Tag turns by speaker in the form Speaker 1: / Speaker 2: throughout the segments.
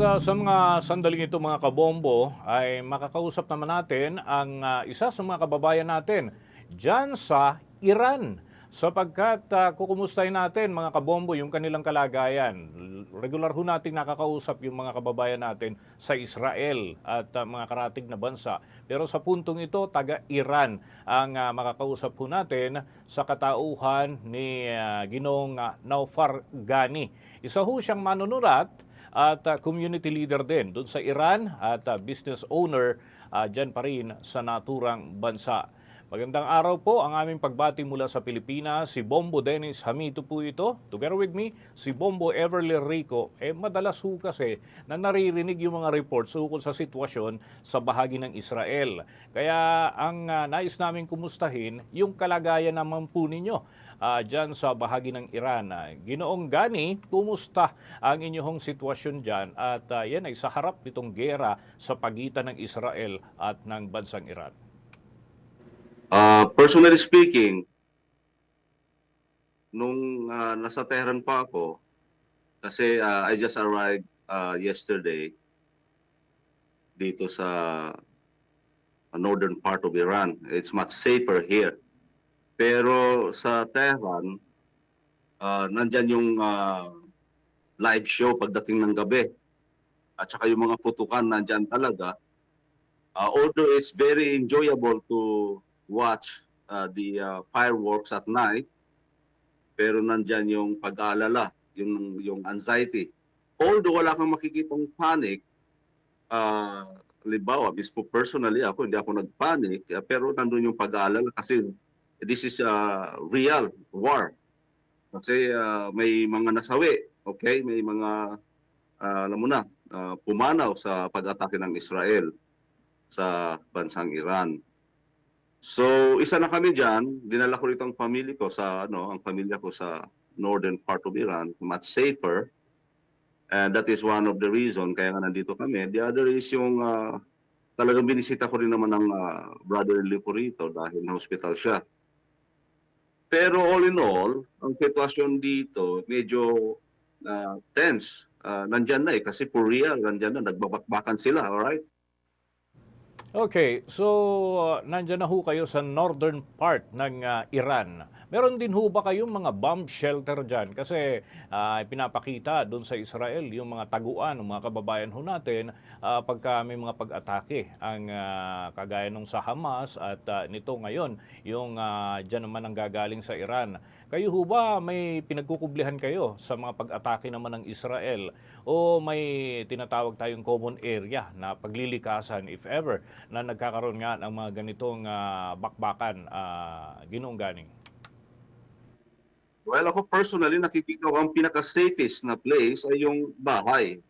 Speaker 1: ah, sa mga sandaling ito mga kabombo ay makakausap naman natin ang ah, isa sa mga kababayan natin dyan sa Iran. Sapagkat uh, kukumustahin natin mga kabombo yung kanilang kalagayan. Regular ho natin nakakausap yung mga kababayan natin sa Israel at ah, mga karatig na bansa. Pero sa puntong ito, taga-Iran ang ah, makakausap ho natin sa katauhan ni ah, Ginong ah, Naufar Gani. Isa ho siyang manunulat at uh, community leader din doon sa Iran at uh, business owner uh, dyan pa rin sa naturang bansa. Magandang araw po ang aming pagbati mula sa Pilipinas. Si Bombo Dennis Hamito po ito. Together with me, si Bombo Everly Rico. Eh madalas ho kasi na naririnig yung mga reports ukol sa sitwasyon sa bahagi ng Israel. Kaya ang uh, nais namin kumustahin yung kalagayan naman po ninyo uh, dyan sa bahagi ng Iran. Uh, Ginoong Gani, kumusta ang inyong sitwasyon dyan? At uh, yan ay sa harap nitong gera sa pagitan ng Israel at ng bansang Iran.
Speaker 2: Uh, personally speaking, nung uh, nasa Tehran pa ako, kasi uh, I just arrived uh, yesterday dito sa northern part of Iran. It's much safer here. Pero sa Tehran, uh, nandyan yung uh, live show pagdating ng gabi. At saka yung mga putukan nandyan talaga. Uh, although it's very enjoyable to watch uh, the uh, fireworks at night, pero nandyan yung pag-aalala, yung, yung anxiety. Although wala kang makikitang panic, uh, halimbawa, mismo personally ako, hindi ako nagpanic, uh, pero nandun yung pag-aalala kasi this is uh, real war. Kasi uh, may mga nasawi, okay? May mga, uh, alam mo na, uh, pumanaw sa pag-atake ng Israel sa bansang Iran. So, isa na kami diyan, dinala ko rito ang family ko sa ano, ang pamilya ko sa northern part of Iran, much safer. And that is one of the reason kaya nga nandito kami. The other is yung uh, talagang binisita ko rin naman ng uh, brother-in-law ko rito dahil na hospital siya. Pero all in all, ang sitwasyon dito medyo uh, tense. Uh, nandyan na eh, kasi for real, nandyan na, nagbabakbakan sila, alright?
Speaker 1: Okay, so uh, nandyan na ho kayo sa northern part ng uh, Iran. Meron din ho ba kayong mga bomb shelter dyan? Kasi uh, pinapakita doon sa Israel yung mga taguan ng mga kababayan ho natin uh, pagka may mga pag-atake. Ang uh, kagaya nung sa Hamas at uh, nito ngayon, yung uh, dyan naman ang gagaling sa Iran. Kayo ho ba may pinagkukublihan kayo sa mga pag-atake naman ng Israel? O may tinatawag tayong common area na paglilikasan, if ever, na nagkakaroon nga ng mga ganitong uh, bakbakan, uh, ginoong ganing?
Speaker 2: Well, ako personally, nakikita ko ang pinaka-safest na place ay yung bahay.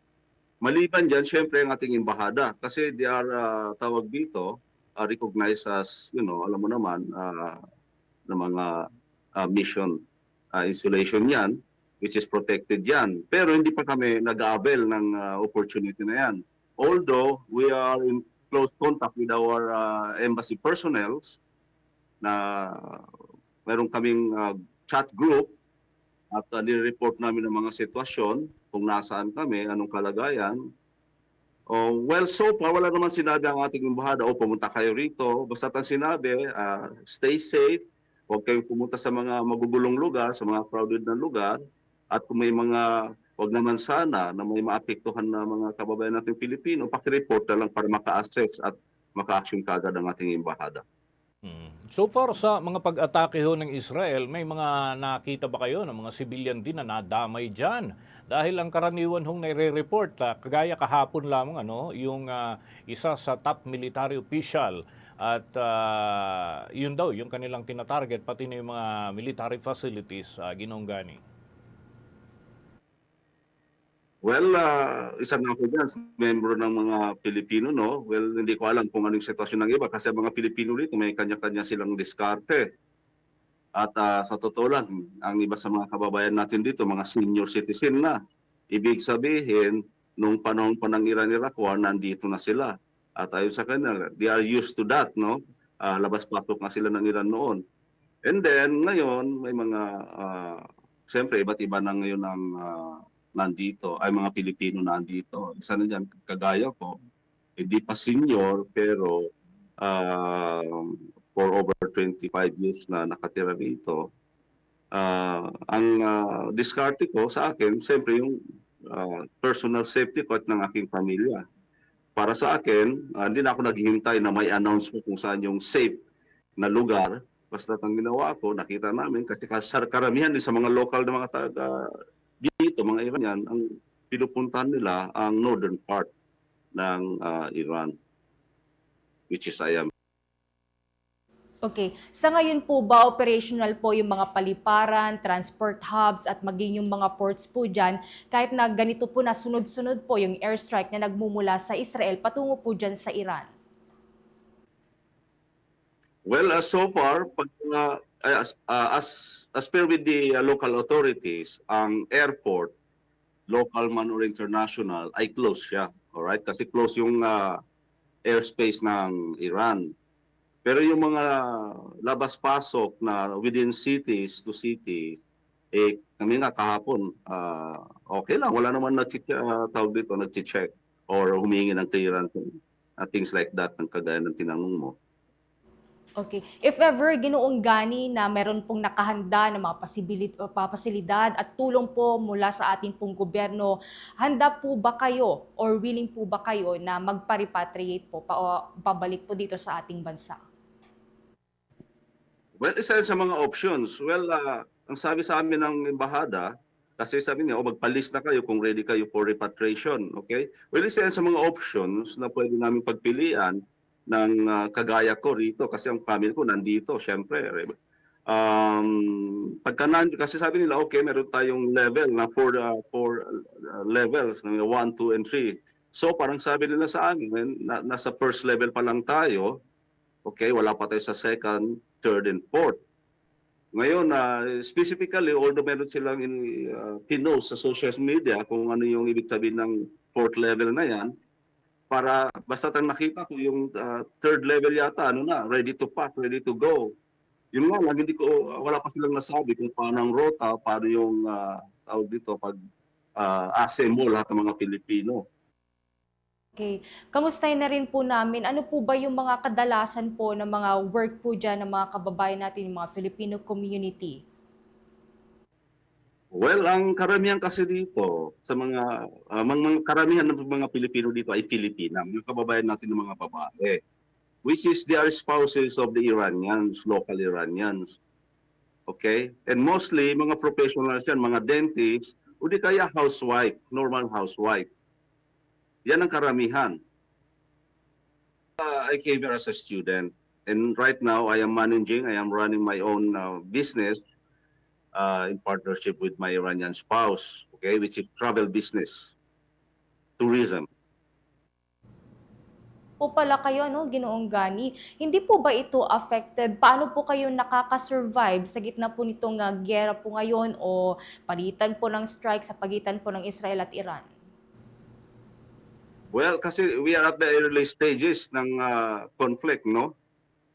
Speaker 2: Maliban dyan, syempre ang ating embahada. Kasi they are, uh, tawag dito, uh, recognized as, you know, alam mo naman, uh, ng mga uh, mission uh, installation yan, which is protected yan. Pero hindi pa kami nag-avail ng uh, opportunity na yan. Although, we are in close contact with our uh, embassy personnel na meron kaming uh, chat group at uh, nire-report namin ang mga sitwasyon kung nasaan kami, anong kalagayan. Oh, well, so far, wala naman sinabi ang ating embahada, o pumunta kayo rito. Basta ang sinabi, uh, stay safe, huwag kayong pumunta sa mga magugulong lugar, sa mga crowded na lugar, at kung may mga, huwag naman sana na may maapektuhan na mga kababayan nating Pilipino, pakireport na lang para maka-assess at maka-action kagad ang ating embahada.
Speaker 1: Hmm. So far sa mga pag-atake ho ng Israel, may mga nakita ba kayo ng mga civilian din na nadamay dyan? Dahil ang karaniwan hong nire-report, uh, kagaya kahapon lamang, ano, yung uh, isa sa top military official at uh, yun daw, yung kanilang tinatarget, pati na yung mga military facilities, uh, ginonggani.
Speaker 2: Well, uh, isa na ako dyan, member ng mga Pilipino, no? Well, hindi ko alam kung anong sitwasyon ng iba kasi ang mga Pilipino dito may kanya-kanya silang diskarte. At uh, sa totoo lang, ang iba sa mga kababayan natin dito, mga senior citizen na. Ibig sabihin, nung panahon pa ng Iran-Iraq War, nandito na sila. At ayon sa kanila, they are used to that, no? Uh, labas-pasok nga sila ng Iran noon. And then, ngayon, may mga, uh, siyempre, iba't iba na ngayon ang uh, nandito, ay mga Pilipino na nandito. Isa na dyan, kagaya ko, hindi pa senior, pero ah, for over 25 years na nakatira rito. Ah, ang uh, diskarte ko sa akin, siyempre yung ah, personal safety ko at ng aking pamilya. Para sa akin, ah, hindi na ako naghihintay na may announcement kung saan yung safe na lugar. Basta ang ginawa ko, nakita namin, kasi karamihan din sa mga local na mga taga dito, mga Iranian, ang pinupuntahan nila ang northern part ng ah, Iran, which is I am
Speaker 3: Okay. Sa ngayon po ba operational po yung mga paliparan, transport hubs at maging yung mga ports po dyan kahit na ganito po na sunod-sunod po yung airstrike na nagmumula sa Israel patungo po dyan sa Iran?
Speaker 2: Well, uh, so far, pag, uh, as, uh, as, as per with the uh, local authorities, ang airport, local man or international, ay close siya. Alright? Kasi close yung uh, airspace ng Iran. Pero yung mga labas-pasok na within cities to cities, eh, kami nga kahapon, uh, okay lang. Wala naman nag uh, tawag dito, nag-check or humingi ng clearance, uh, things like that, ng kagaya ng tinanong mo.
Speaker 3: Okay. If ever ginoong gani na meron pong nakahanda ng mga pasibilid, papasilidad at tulong po mula sa ating pong gobyerno, handa po ba kayo or willing po ba kayo na magpa-repatriate po pa, pabalik po dito sa ating bansa?
Speaker 2: Well, isa sa mga options. Well, ah, ang sabi sa amin ng embahada, kasi sabi niya, oh, magpalis na kayo kung ready kayo for repatriation. Okay? Well, isa sa mga options na pwede namin pagpilian ng ah, kagaya ko rito kasi ang family ko nandito, syempre. Um, pagka nan- kasi sabi nila, okay, meron tayong level na four, ah, four ah, levels, na 1, 2, and 3. So parang sabi nila sa amin, na, nasa first level pa lang tayo, okay, wala pa tayo sa second, third, and fourth. Ngayon, na specifically, although meron silang in, uh, sa social media kung ano yung ibig sabihin ng fourth level na yan, para basta tang nakita ko yung uh, third level yata, ano na, ready to pack, ready to go. Yun nga lang, hindi ko, wala pa silang nasabi kung paano ang rota, paano yung uh, tawag dito, pag uh, assemble lahat ng mga Pilipino.
Speaker 3: Okay. Kamustahin na rin po namin, ano po ba yung mga kadalasan po ng mga work po dyan ng mga kababayan natin, yung mga Filipino community?
Speaker 2: Well, ang karamihan kasi dito sa mga uh, mga, karamihan ng mga Pilipino dito ay Filipina, mga kababayan natin ng mga babae, which is they are spouses of the Iranians, local Iranians. Okay? And mostly mga professionals yan, mga dentists, o di kaya housewife, normal housewife. Yan ang karamihan. Uh, I came here as a student and right now I am managing, I am running my own uh, business uh, in partnership with my Iranian spouse, okay, which is travel business, tourism.
Speaker 3: po pala kayo, no, Ginoong Gani. Hindi po ba ito affected? Paano po kayo nakaka-survive sa gitna po nitong uh, gera po ngayon o palitan po ng strike sa pagitan po ng Israel at Iran?
Speaker 2: Well, kasi we are at the early stages ng uh, conflict, no?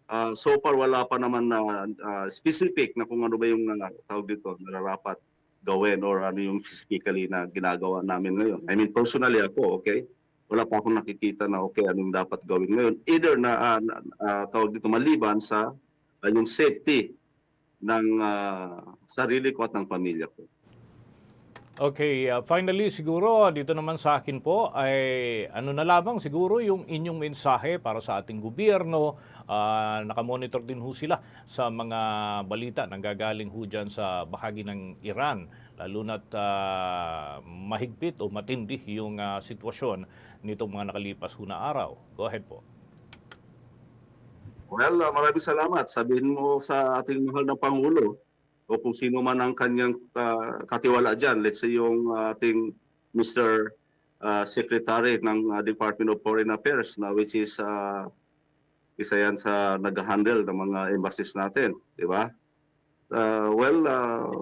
Speaker 2: Uh, so far, wala pa naman na uh, specific na kung ano ba yung uh, tawag dito, nararapat gawin or ano yung specifically na ginagawa namin ngayon. I mean, personally ako, okay? Wala pa akong nakikita na okay, anong dapat gawin ngayon. Either na, uh, na uh, tawag dito, maliban sa uh, yung safety ng uh, sarili ko at ng pamilya ko.
Speaker 1: Okay, uh, finally siguro dito naman sa akin po ay ano na lamang siguro yung inyong mensahe para sa ating gobyerno. Uh, nakamonitor din ho sila sa mga balita nang gagaling ho dyan sa bahagi ng Iran. Lalo na't uh, mahigpit o matindi yung uh, sitwasyon nitong mga nakalipas ho na araw. Go ahead po.
Speaker 2: Well, uh, maraming salamat. Sabihin mo sa ating mahal na Pangulo o kung sino man ang kanyang uh, katiwala dyan. Let's say yung uh, ating Mr. Uh, Secretary ng uh, Department of Foreign Affairs na which is uh, isa yan sa nag-handle ng mga embassies natin, di ba? Uh, well, uh,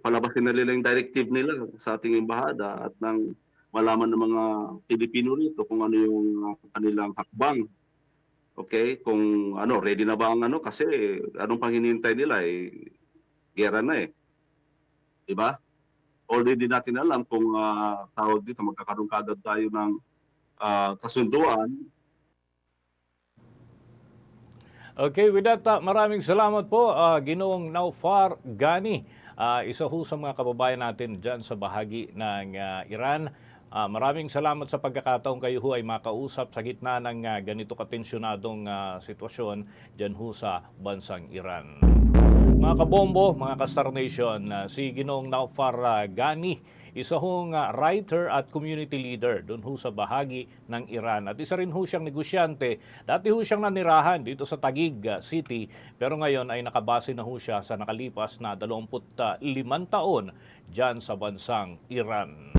Speaker 2: palabasin na nila yung directive nila sa ating embahada at nang malaman ng mga Pilipino rito kung ano yung kanilang hakbang Okay, kung ano, ready na ba ang ano kasi anong pang nila eh gera na eh. 'Di ba? although hindi natin alam kung ah, tawag dito, magkakaroon kagad tayo ng ah, kasunduan
Speaker 1: Okay, with that, uh, maraming salamat po, uh, Ginoong Naufar Gani. Uh, isa ho sa mga kababayan natin dyan sa bahagi ng uh, Iran. Uh, maraming salamat sa pagkakataong kayo ho ay makausap sa gitna ng uh, ganito katensyonadong uh, sitwasyon dyan ho sa bansang Iran. Mga kabombo, mga ka-Star Nation, uh, si Ginoong Naufar Gani, isa hong uh, writer at community leader doon ho sa bahagi ng Iran. At isa rin ho siyang negosyante. Dati ho siyang nanirahan dito sa Taguig uh, City, pero ngayon ay nakabase na ho siya sa nakalipas na 25 taon dyan sa bansang Iran.